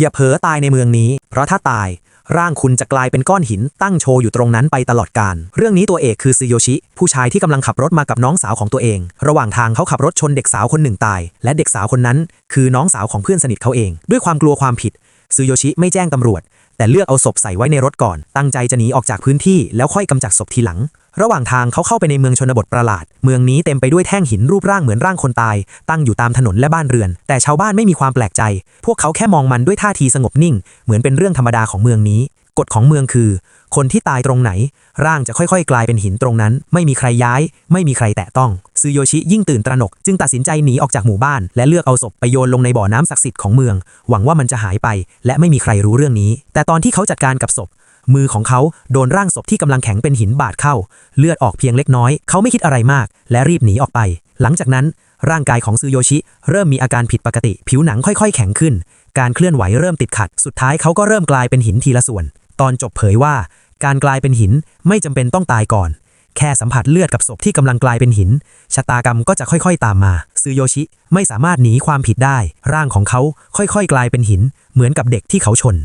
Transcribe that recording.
อย่าเผลอตายในเมืองนี้ เพราะถ้าตาย ร่างคุณจะกลายเป็นก้อนหินตั้งโชว์อยู่ตรงนั้นไปตลอดกาลเรื่องนี้ตัวเอกคือซึโยชิ ผู้ชายที่กำลังขับรถมากับน้องสาวของตัวเอง ระหว่างทางเขาขับรถชนเด็กสาวคนหนึ่งตาย และเด็กสาวคนนั้นคือน้องสาวของเพื่อนสนิทเขาเอง ด้วยความกลัวความผิดซึโยชิไม่แจ้งตำรวจ แต่เลือกเอาศพใส่ไว้ในรถก่อน ตั้งใจจะหนีออกจากพื้นที่แล้วค่อยกำจัดศพทีหลัง ระหว่างทางเขาเข้าไปในเมืองชนบทประหลาด เมืองนี้เต็มไปด้วยแท่งหินรูปร่างเหมือนร่างคนตาย ตั้งอยู่ตามถนนและบ้านเรือน แต่ชาวบ้านไม่มีความแปลกใจ พวกเขาแค่มองมันด้วยท่าทีสงบนิ่ง เหมือนเป็นเรื่องธรรมดาของเมืองนี้ กฎของเมืองคือ คนที่ตายตรงไหน ร่างจะค่อยๆ กลายเป็นหินตรงนั้น ไม่มีใครย้าย ไม่มีใครแตะต้องซึโยชิยิ่งตื่นตระหนก จึงตัดสินใจหนีออกจากหมู่บ้าน และเลือกเอาศพไปโยนลงในบ่อน้ำศักดิ์สิทธิ์ของเมือง หวังว่ามันจะหายไป และไม่มีใครรู้เรื่องนี้ แต่ตอนที่เขาจัดการกับศพ มือของเขาโดนร่างศพที่กำลังแข็งเป็นหินบาดเข้า เลือดออกเพียงเล็กน้อย เขาไม่คิดอะไรมาก และรีบหนีออกไป หลังจากนั้นร่างกายของซึโยชิ เริ่มมีอาการผิดปกติ ผิวหนังค่อยๆ แข็งขึ้น การเคลื่อนไหวเริ่มติดขัด สุดท้ายเขาก็เริ่มกลายเป็นหินทีละส่วน ตอนจบเผยว่า การกลายเป็นหินไม่จำเป็นต้องตายก่อน แค่สัมผัสเลือดกับศพที่กำลังกลายเป็นหิน ชะตากรรมก็จะค่อยๆตามมา ซูโยชิไม่สามารถหนีความผิดได้ ร่างของเขาค่อยๆ กลายเป็นหิน เหมือนกับเด็กที่เขาชน